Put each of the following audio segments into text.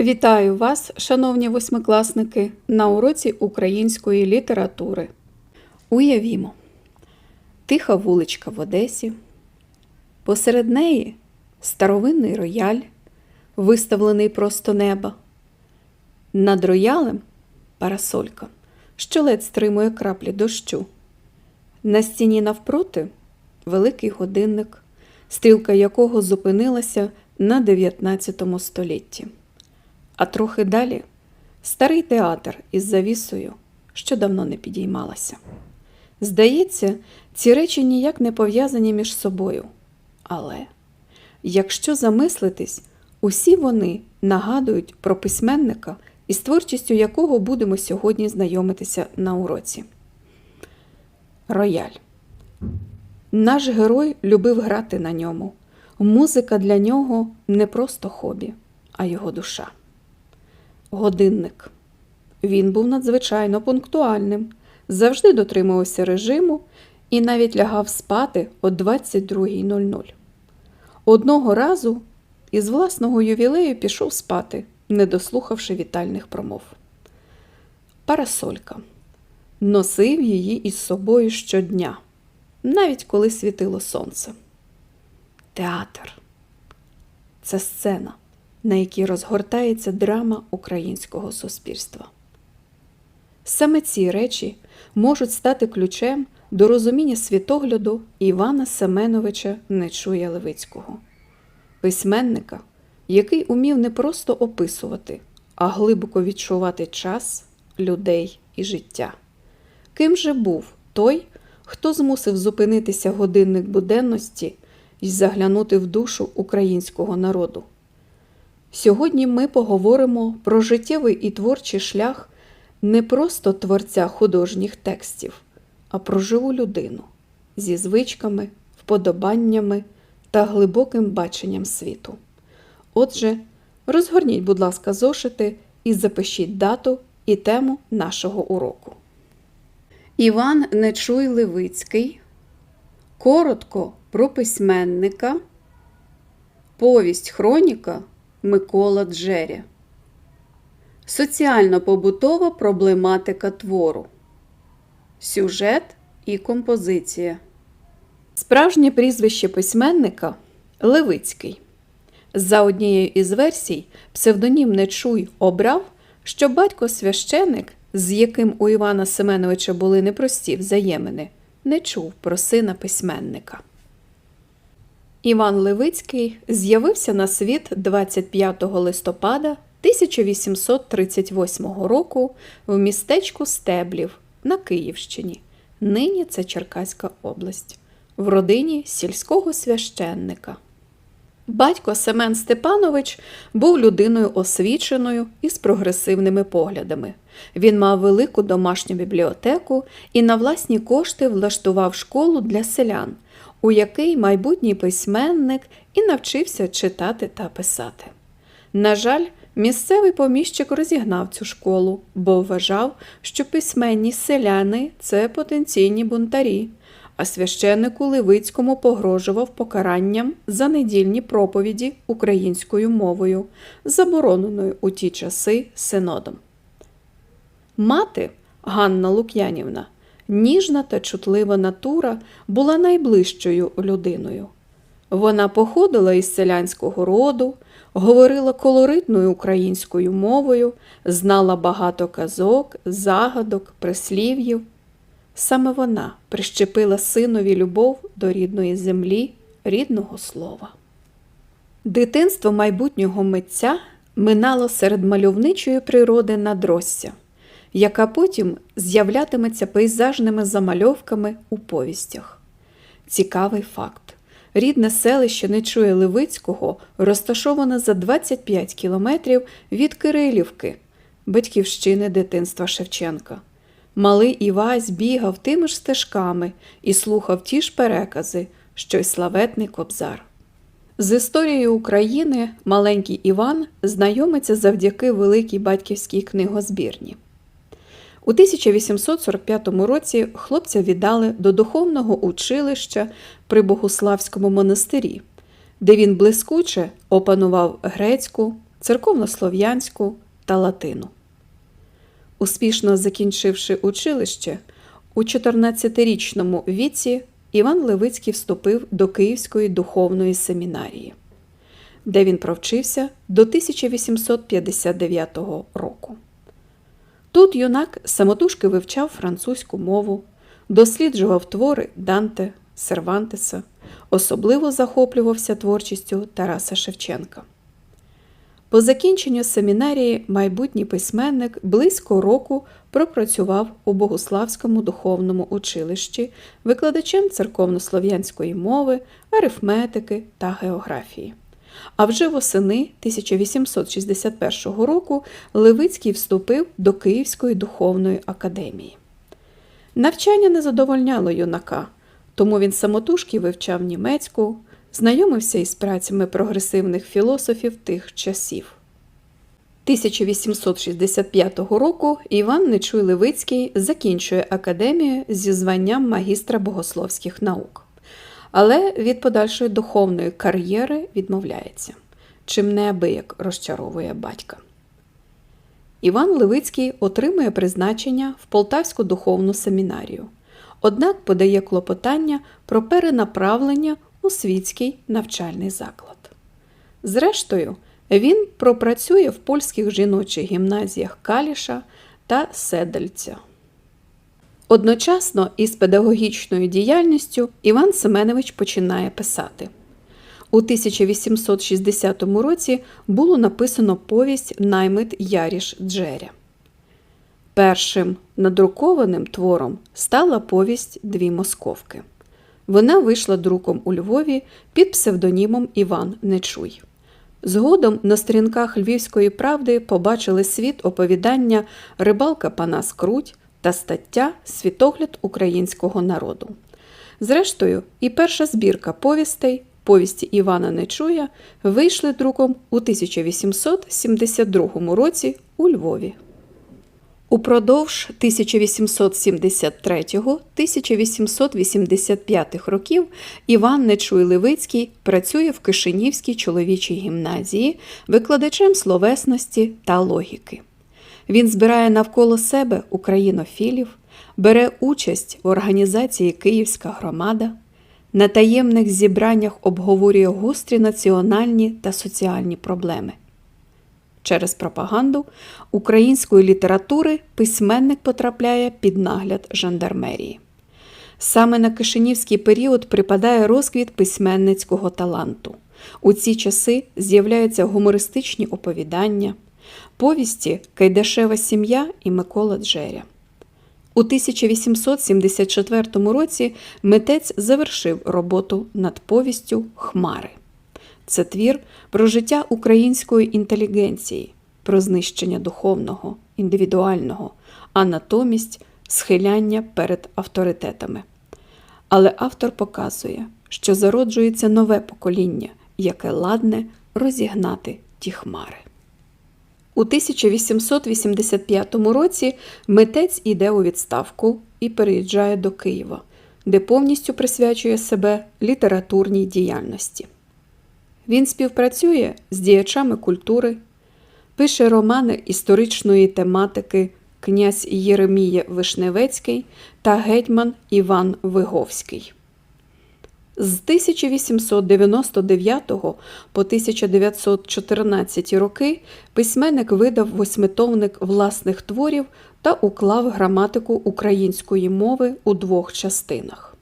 Вітаю вас, шановні восьмикласники, на уроці української літератури. Уявімо, тиха вуличка в Одесі, посеред неї старовинний рояль, виставлений просто неба. Над роялем парасолька, що ледь стримує краплі дощу. На стіні навпроти великий годинник, стрілка якого зупинилася на 19 столітті. А трохи далі старий театр із завісою, що давно не підіймалася. Здається, ці речі ніяк не пов'язані між собою. Але якщо замислитись, усі вони нагадують про письменника, із творчістю якого будемо сьогодні знайомитися на уроці. Рояль. Наш герой любив грати на ньому. Музика для нього не просто хобі, а його душа. Годинник. Він був надзвичайно пунктуальним, завжди дотримувався режиму і навіть лягав спати о 22.00. Одного разу із власного ювілею пішов спати, не дослухавши вітальних промов. Парасолька. Носив її із собою щодня, навіть коли світило сонце. Театр це сцена, на якій розгортається драма українського суспільства. Саме ці речі можуть стати ключем до розуміння світогляду Івана Семеновича Нечуя Левицького, письменника, який умів не просто описувати, а глибоко відчувати час, людей і життя. Ким же був той, хто змусив зупинитися годинник буденності і заглянути в душу українського народу? Сьогодні ми поговоримо про життєвий і творчий шлях не просто творця художніх текстів, а про живу людину зі звичками, вподобаннями та глибоким баченням світу. Отже, розгорніть, будь ласка, зошити і запишіть дату і тему нашого уроку. Іван Нечуй Левицький. Коротко про письменника. Повість Хроніка Микола Джеря. Соціально-побутова проблематика твору. Сюжет і композиція. Справжнє прізвище письменника Левицький. За однією із версій, псевдонім Нечуй обрав, що батько священик, з яким у Івана Семеновича були непрості взаємини, не чув про сина письменника. Іван Левицький з'явився на світ 25 листопада 1838 року в містечку Стеблів на Київщині. Нині це Черкаська область, в родині сільського священника. Батько Семен Степанович був людиною освіченою і з прогресивними поглядами. Він мав велику домашню бібліотеку і на власні кошти влаштував школу для селян, у який майбутній письменник і навчився читати та писати. На жаль, місцевий поміщик розігнав цю школу, бо вважав, що письменні селяни це потенційні бунтарі, а священнику Левицькому погрожував покаранням за недільні проповіді українською мовою, забороненою у ті часи синодом. Мати Ганна Лук'янівна, ніжна та чутлива натура, була найближчою людиною. Вона походила із селянського роду, говорила колоритною українською мовою, знала багато казок, загадок, прислів'їв. Саме вона прищепила синові любов до рідної землі, рідного слова. Дитинство майбутнього митця минало серед мальовничої природи надросся, яка потім з'являтиметься пейзажними замальовками у повістях. Цікавий факт. Рідне селище Нечує Левицького розташоване за 25 кілометрів від Кирилівки, батьківщини дитинства Шевченка. Малий Івась бігав тими ж стежками і слухав ті ж перекази, що й славетний кобзар. З історією України маленький Іван знайомиться завдяки великій батьківській книгозбірні. У 1845 році хлопця віддали до духовного училища при Богуславському монастирі, де він блискуче опанував грецьку, церковнослов'янську та латину. Успішно закінчивши училище, у 14-річному віці Іван Левицький вступив до Київської духовної семінарії, де він провчився до 1859 року. Тут юнак самотужки вивчав французьку мову, досліджував твори Данте, Сервантеса, особливо захоплювався творчістю Тараса Шевченка. По закінченню семінарії майбутній письменник близько року пропрацював у Богославському духовному училищі викладачем церковнослов'янської мови, арифметики та географії. А вже восени 1861 року Левицький вступив до Київської духовної академії. Навчання не задовольняло юнака, тому він самотужки вивчав німецьку, знайомився із працями прогресивних філософів тих часів. 1865 року Іван Нечуй Левицький закінчує академію зі званням магістра богословських наук, але від подальшої духовної кар'єри відмовляється, чим неабияк розчаровує батька. Іван Левицький отримує призначення в Полтавську духовну семінарію, однак подає клопотання про перенаправлення у світський навчальний заклад. Зрештою, він пропрацює в польських жіночих гімназіях Каліша та Седельця. Одночасно із педагогічною діяльністю Іван Семенович починає писати. У 1860 році було написано повість Наймит Яріш Джеря. Першим надрукованим твором стала повість Дві московки. Вона вийшла друком у Львові під псевдонімом Іван Нечуй. Згодом на сторінках Львівської правди побачили світ оповідання Рибалка Панас Круть та стаття Світогляд українського народу. Зрештою, і перша збірка повістей повісті Івана Нечуя вийшли друком у 1872 році у Львові. Упродовж 1873-1885 років Іван Нечуй Левицький працює в Кишинівській чоловічій гімназії викладачем словесності та логіки. Він збирає навколо себе українофілів, бере участь в організації Київська громада, на таємних зібраннях обговорює гострі національні та соціальні проблеми. Через пропаганду української літератури письменник потрапляє під нагляд жандармерії. Саме на Кишинівський період припадає розквіт письменницького таланту. У ці часи з'являються гумористичні оповідання, повісті Кайдашева сім'я і Микола Джеря. У 1874 році митець завершив роботу над повістю Хмари. Це твір про життя української інтелігенції, про знищення духовного, індивідуального, а натомість схиляння перед авторитетами. Але автор показує, що зароджується нове покоління, яке ладне розігнати ті хмари. У 1885 році митець іде у відставку і переїжджає до Києва, де повністю присвячує себе літературній діяльності. Він співпрацює з діячами культури, пише романи історичної тематики князь Єремія Вишневецький та гетьман Іван Виговський. З 1899 по 1914 роки письменник видав восьмитовник власних творів та уклав граматику української мови у двох частинах.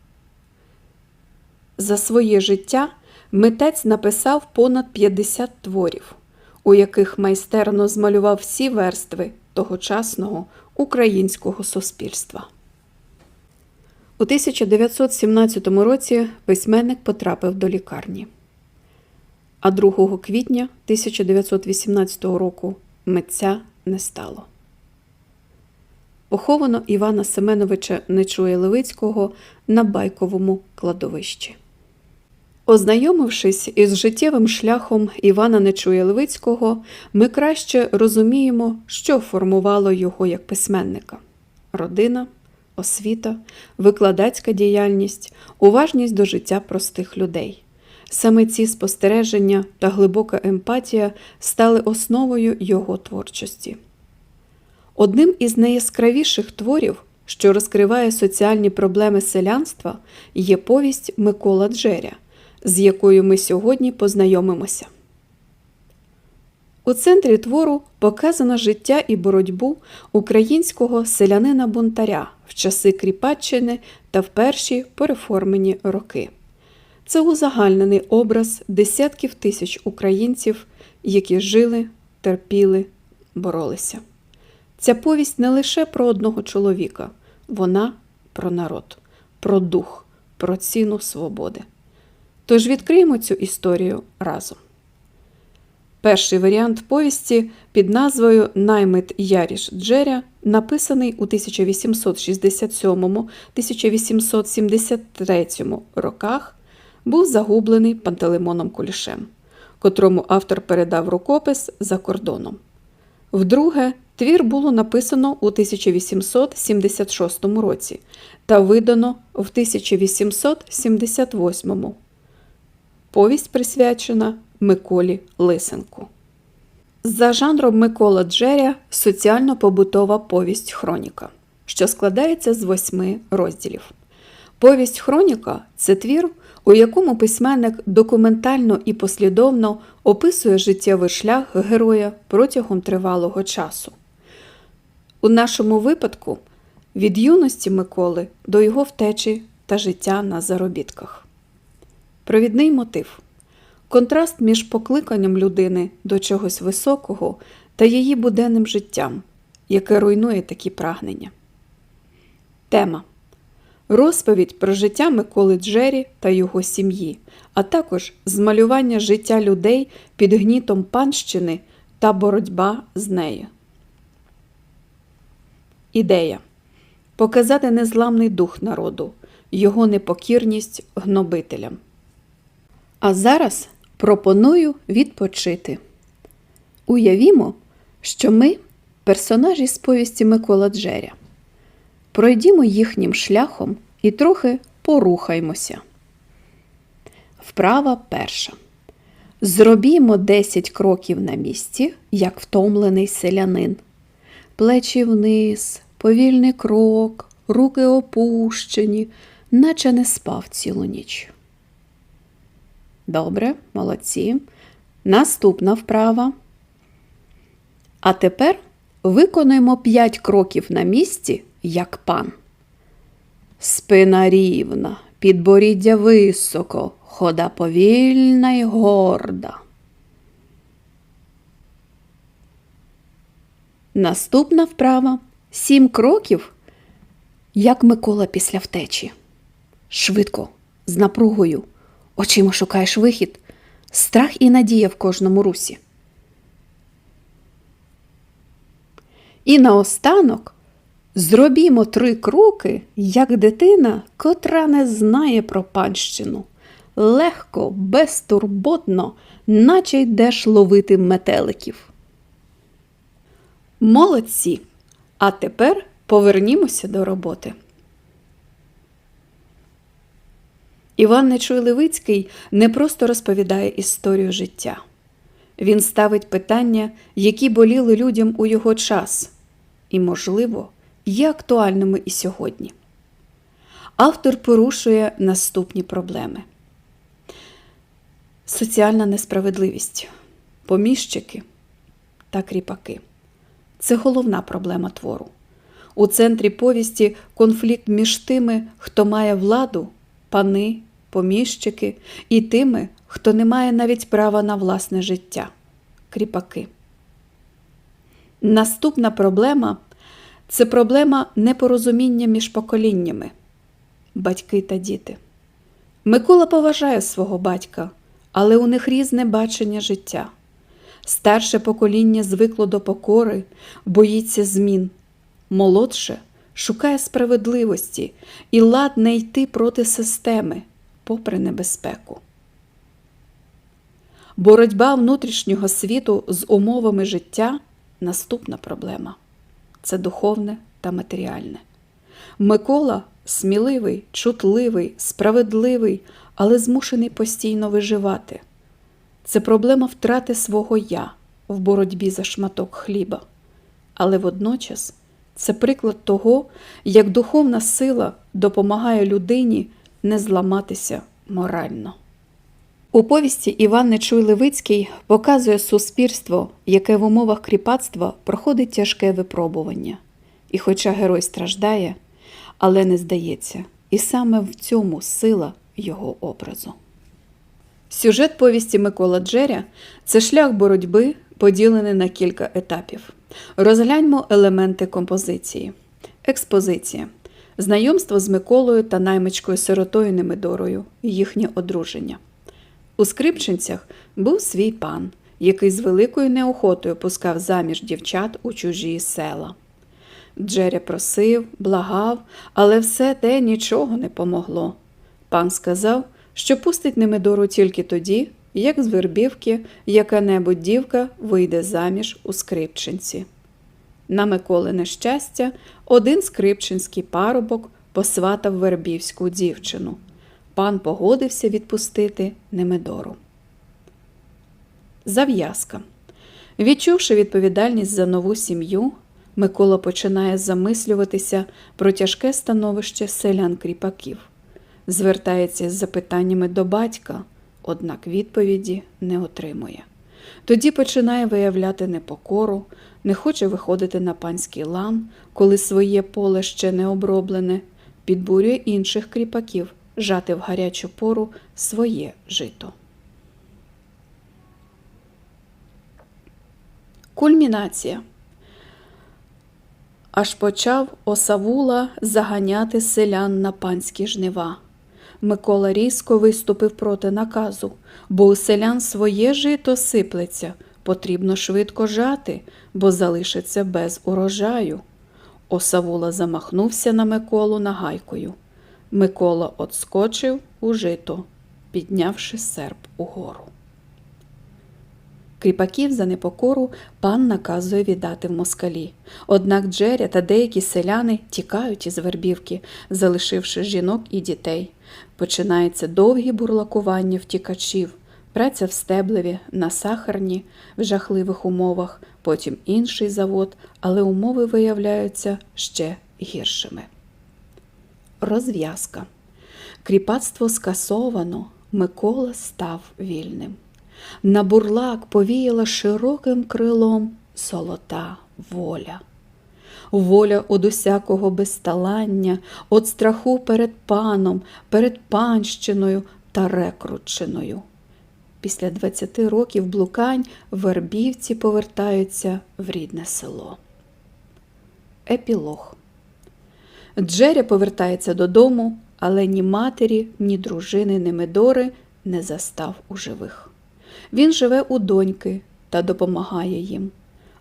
За своє життя митець написав понад 50 творів, у яких майстерно змалював всі верстви тогочасного українського суспільства. У 1917 році письменник потрапив до лікарні. А 2 квітня 1918 року митця не стало. Поховано Івана Семеновича Нечуя Левицького на байковому кладовищі. Ознайомившись із життєвим шляхом Івана Нечуя Левицького, ми краще розуміємо, що формувало його як письменника родина, освіта, викладацька діяльність, уважність до життя простих людей. Саме ці спостереження та глибока емпатія стали основою його творчості. Одним із найяскравіших творів, що розкриває соціальні проблеми селянства, є повість Микола Джеря, з якою ми сьогодні познайомимося. У центрі твору показано життя і боротьбу українського селянина-бунтаря в часи Кріпаччини та в перші переформені роки. Це узагальнений образ десятків тисяч українців, які жили, терпіли, боролися. Ця повість не лише про одного чоловіка, вона про народ, про дух, про ціну свободи. Тож відкриємо цю історію разом. Перший варіант повісті під назвою Наймит Яріш Джеря, написаний у 1867-1873 роках, був загублений Пантелеймоном Кулішем, котрому автор передав рукопис за кордоном. Вдруге, твір було написано у 1876 році та видано в 1878. Повість присвячена Миколі Лисенку. За жанром Микола Джеря соціально-побутова повість Хроніка, що складається з восьми розділів. Повість Хроніка це твір, у якому письменник документально і послідовно описує життєвий шлях героя протягом тривалого часу. У нашому випадку від юності Миколи до його втечі та життя на заробітках. Провідний мотив контраст між покликанням людини до чогось високого та її буденним життям, яке руйнує такі прагнення. Тема Розповідь про життя Миколи Джері та його сім'ї, а також змалювання життя людей під гнітом панщини та боротьба з нею. Ідея показати незламний дух народу, його непокірність гнобителям. А зараз пропоную відпочити. Уявімо, що ми персонажі з повісті Микола Джеря. Пройдімо їхнім шляхом і трохи порухаймося. Вправа перша. Зробімо 10 кроків на місці, як втомлений селянин. Плечі вниз, повільний крок, руки опущені, наче не спав цілу ніч. Добре, молодці. Наступна вправа. А тепер виконуємо 5 кроків на місці, як пан. Спина рівна, підборіддя високо, хода повільна й горда. Наступна вправа сім кроків, як Микола після втечі. Швидко, з напругою, очима шукаєш вихід, страх і надія в кожному русі. І наостанок зробімо три кроки, як дитина, котра не знає про панщину. Легко, безтурботно, наче йдеш ловити метеликів. Молодці! А тепер повернімося до роботи. Іван Нечуй Левицький не просто розповідає історію життя. Він ставить питання, які боліли людям у його час, і, можливо, є актуальними і сьогодні. Автор порушує наступні проблеми: соціальна несправедливість, поміщики та кріпаки. Це головна проблема твору. У центрі повісті конфлікт між тими, хто має владу, пани, поміщики, і тими, хто не має навіть права на власне життя кріпаки. Наступна проблема це проблема непорозуміння між поколіннями батьки та діти. Микола поважає свого батька, але у них різне бачення життя. Старше покоління звикло до покори, боїться змін, молодше шукає справедливості і ладне йти проти системи, попри небезпеку. Боротьба внутрішнього світу з умовами життя наступна проблема це духовне та матеріальне. Микола сміливий, чутливий, справедливий, але змушений постійно виживати. Це проблема втрати свого я в боротьбі за шматок хліба. Але водночас це приклад того, як духовна сила допомагає людині не зламатися морально. У повісті Іван Нечуй Левицький показує суспільство, яке в умовах кріпацтва проходить тяжке випробування. І хоча герой страждає, але не здається, і саме в цьому сила його образу. Сюжет повісті Микола Джеря це шлях боротьби, поділений на кілька етапів. Розгляньмо елементи композиції. Експозиція. Знайомство з Миколою та наймичкою сиротою Немидорою, їхнє одруження. У Скрипчинцях був свій пан, який з великою неохотою пускав заміж дівчат у чужі села. Джеря просив, благав, але все те нічого не помогло. Пан сказав, що пустить Немидору тільки тоді, як з вербівки яка-небудь дівка вийде заміж у Скрипчинці. На Миколине щастя, один скрипчинський парубок посватав вербівську дівчину. Пан погодився відпустити Немидору. Зав'язка. Відчувши відповідальність за нову сім'ю, Микола починає замислюватися про тяжке становище селян кріпаків. Звертається з запитаннями до батька, однак відповіді не отримує. Тоді починає виявляти непокору, не хоче виходити на панський лан, коли своє поле ще не оброблене, підбурює інших кріпаків жати в гарячу пору своє жито. Кульмінація. Аж почав осавула заганяти селян на панські жнива. Микола різко виступив проти наказу, бо у селян своє жито сиплеться, потрібно швидко жати, бо залишиться без урожаю. Осавула замахнувся на Миколу нагайкою. Микола отскочив у жито, піднявши серп угору. Кріпаків за непокору пан наказує віддати в москалі. Однак Джеря та деякі селяни тікають із вербівки, залишивши жінок і дітей. Починається довгі бурлакування втікачів, праця в стеблеві, на сахарні, в жахливих умовах, потім інший завод, але умови виявляються ще гіршими. Розв'язка. Кріпацтво скасовано, Микола став вільним. На бурлак повіяла широким крилом золота воля. Воля од усякого безталання, од страху перед паном, перед панщиною та рекрутчиною. Після 20 років блукань вербівці повертаються в рідне село. Епілог Джеря повертається додому, але ні матері, ні дружини, ні Медори не застав у живих. Він живе у доньки та допомагає їм,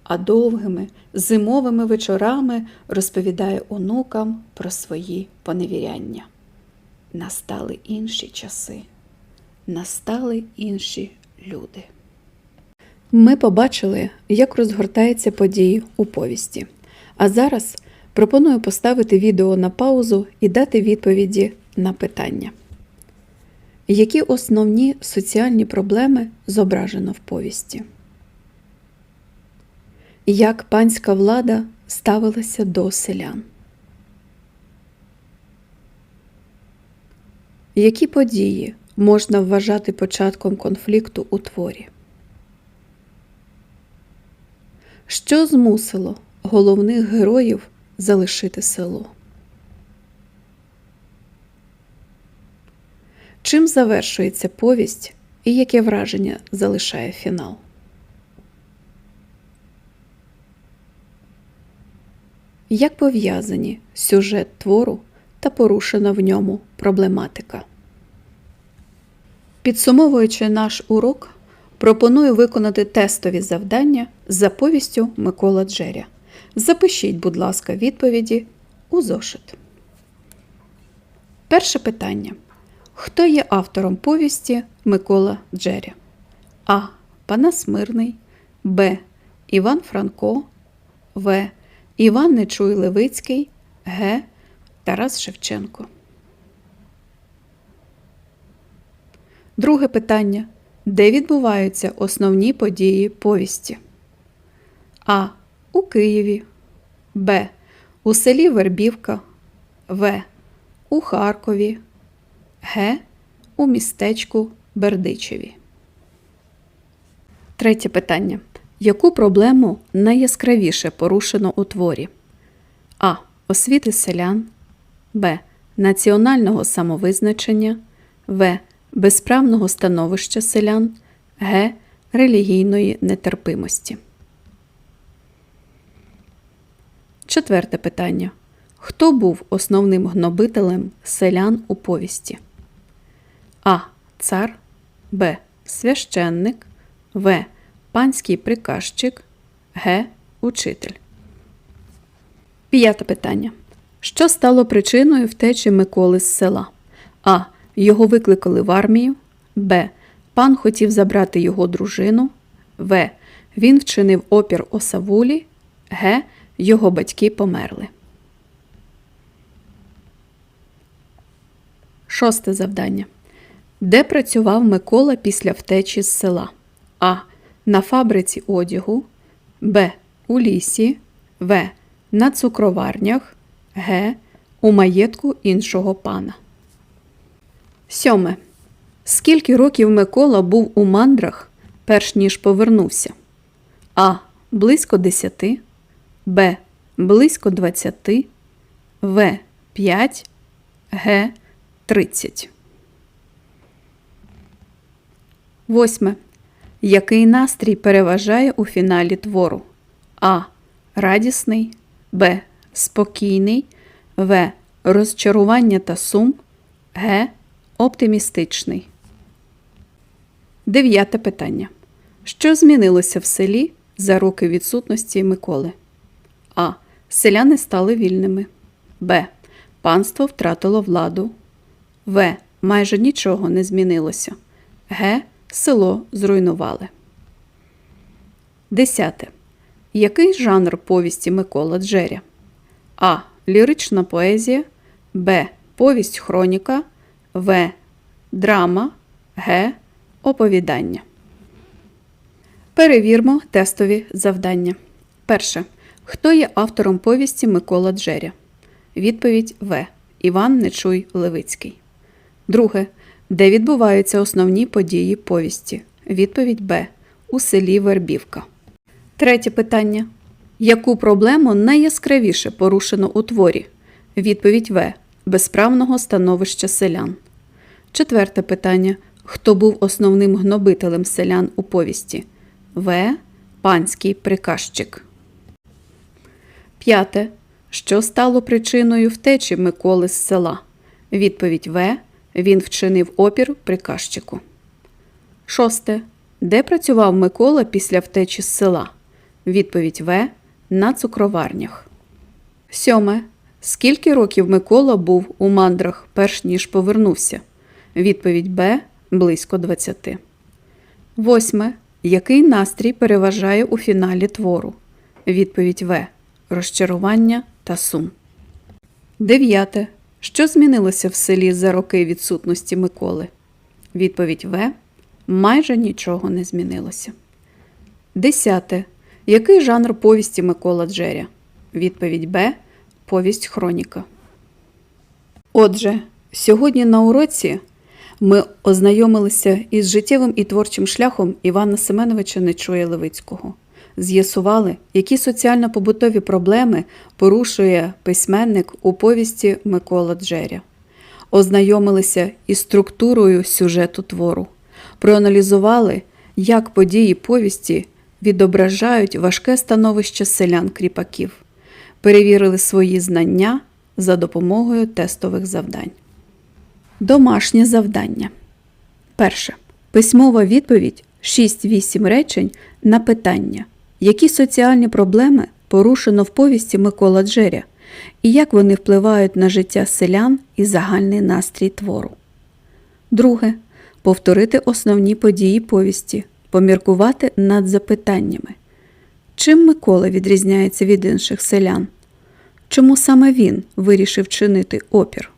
а довгими зимовими вечорами розповідає онукам про свої поневіряння. Настали інші часи, настали інші люди. Ми побачили, як розгортаються події у повісті. А зараз пропоную поставити відео на паузу і дати відповіді на питання. Які основні соціальні проблеми зображено в повісті? Як панська влада ставилася до селян? Які події можна вважати початком конфлікту у творі? Що змусило головних героїв залишити село? Чим завершується повість і яке враження залишає фінал? Як пов'язані сюжет твору та порушена в ньому проблематика? Підсумовуючи наш урок, пропоную виконати тестові завдання за повістю Микола Джеря. Запишіть, будь ласка, відповіді у зошит. Перше питання. Хто є автором повісті Микола Джеря? А. Панас Мирний, Б. Іван Франко, В. Іван Нечуй Левицький, Г. Тарас Шевченко. Друге питання. Де відбуваються основні події повісті? А. У Києві. Б. У селі Вербівка. В. У Харкові. Г. У містечку Бердичеві. Третє питання. Яку проблему найяскравіше порушено у творі? А. Освіти селян. Б. Національного самовизначення. В. Безправного становища селян. Г. Релігійної нетерпимості. Четверте питання. Хто був основним гнобителем селян у повісті? А. Цар. Б. Священник. В. Панський приказчик. Г. Учитель. П'яте питання. Що стало причиною втечі Миколи з села? А. Його викликали в армію. Б. Пан хотів забрати його дружину. В. Він вчинив опір осавулі. Г. Його батьки померли. Шосте завдання. Де працював Микола після втечі з села? А. На фабриці одягу. Б. У лісі. В. На цукроварнях. Г. У маєтку іншого пана. Сьоме. Скільки років Микола був у мандрах, перш ніж повернувся? А. Близько десяти. Б. Близько двадцяти. В. П'ять. Г. Тридцять. Восьме. Який настрій переважає у фіналі твору? А. Радісний. Б. Спокійний. В. Розчарування та сум. Г. Оптимістичний. Дев'яте питання. Що змінилося в селі за роки відсутності Миколи? А. Селяни стали вільними. Б. Панство втратило владу. В. Майже нічого не змінилося. Г. Село зруйнували. Десяте. Який жанр повісті Микола Джеря? А. Лірична поезія. Б. Повість хроніка. В. Драма. Г. Оповідання. Перевірмо тестові завдання. Перше. Хто є автором повісті Микола Джеря? Відповідь В. Іван Нечуй Левицький. Друге. Де відбуваються основні події повісті? Відповідь Б. У селі Вербівка. Третє питання. Яку проблему найяскравіше порушено у творі? Відповідь В. Безправного становища селян. Четверте питання. Хто був основним гнобителем селян у повісті? В. Панський приказчик. П'яте. Що стало причиною втечі Миколи з села? Відповідь В. Він вчинив опір приказчику. Шосте. Де працював Микола після втечі з села? Відповідь В. На цукроварнях. Сьоме. Скільки років Микола був у мандрах, перш ніж повернувся? Відповідь Б. Близько 20. Восьме. Який настрій переважає у фіналі твору? Відповідь В. Розчарування та сум. Дев'яте. Що змінилося в селі за роки відсутності Миколи? Відповідь В. Майже нічого не змінилося. Десяте. Який жанр повісті Микола Джеря? Відповідь Б. Повість хроніка. Отже, сьогодні на уроці ми ознайомилися із життєвим і творчим шляхом Івана Семеновича Нечуя Левицького. З'ясували, які соціально-побутові проблеми порушує письменник у повісті Микола Джеря. Ознайомилися із структурою сюжету твору, проаналізували, як події повісті відображають важке становище селян-кріпаків, перевірили свої знання за допомогою тестових завдань. Домашнє завдання. Перше. Письмова відповідь 6-8 речень на питання, які соціальні проблеми порушено в повісті Микола Джеря і як вони впливають на життя селян і загальний настрій твору. Друге. Повторити основні події повісті, поміркувати над запитаннями. Чим Микола відрізняється від інших селян? Чому саме він вирішив чинити опір?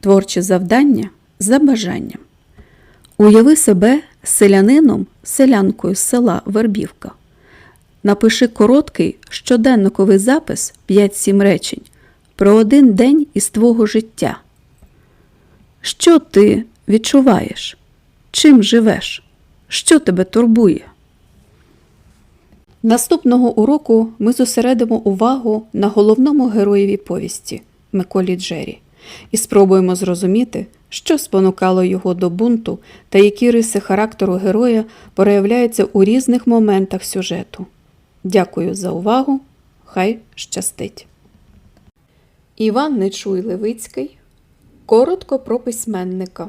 Творче завдання за бажанням. Уяви себе селянином, селянкою села Вербівка. Напиши короткий щоденниковий запис 5-7 речень про один день із твого життя. Що ти відчуваєш? Чим живеш? Що тебе турбує? Наступного уроку ми зосередимо увагу на головному героєві повісті Миколі Джері і спробуємо зрозуміти, що спонукало його до бунту та які риси характеру героя проявляються у різних моментах сюжету. Дякую за увагу. Хай щастить. Іван Нечуй Левицький. Коротко про письменника.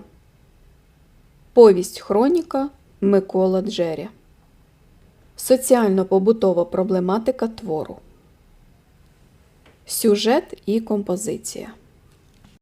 Повість Хроніка Микола Джеря. Соціально-побутова проблематика твору. Сюжет і композиція.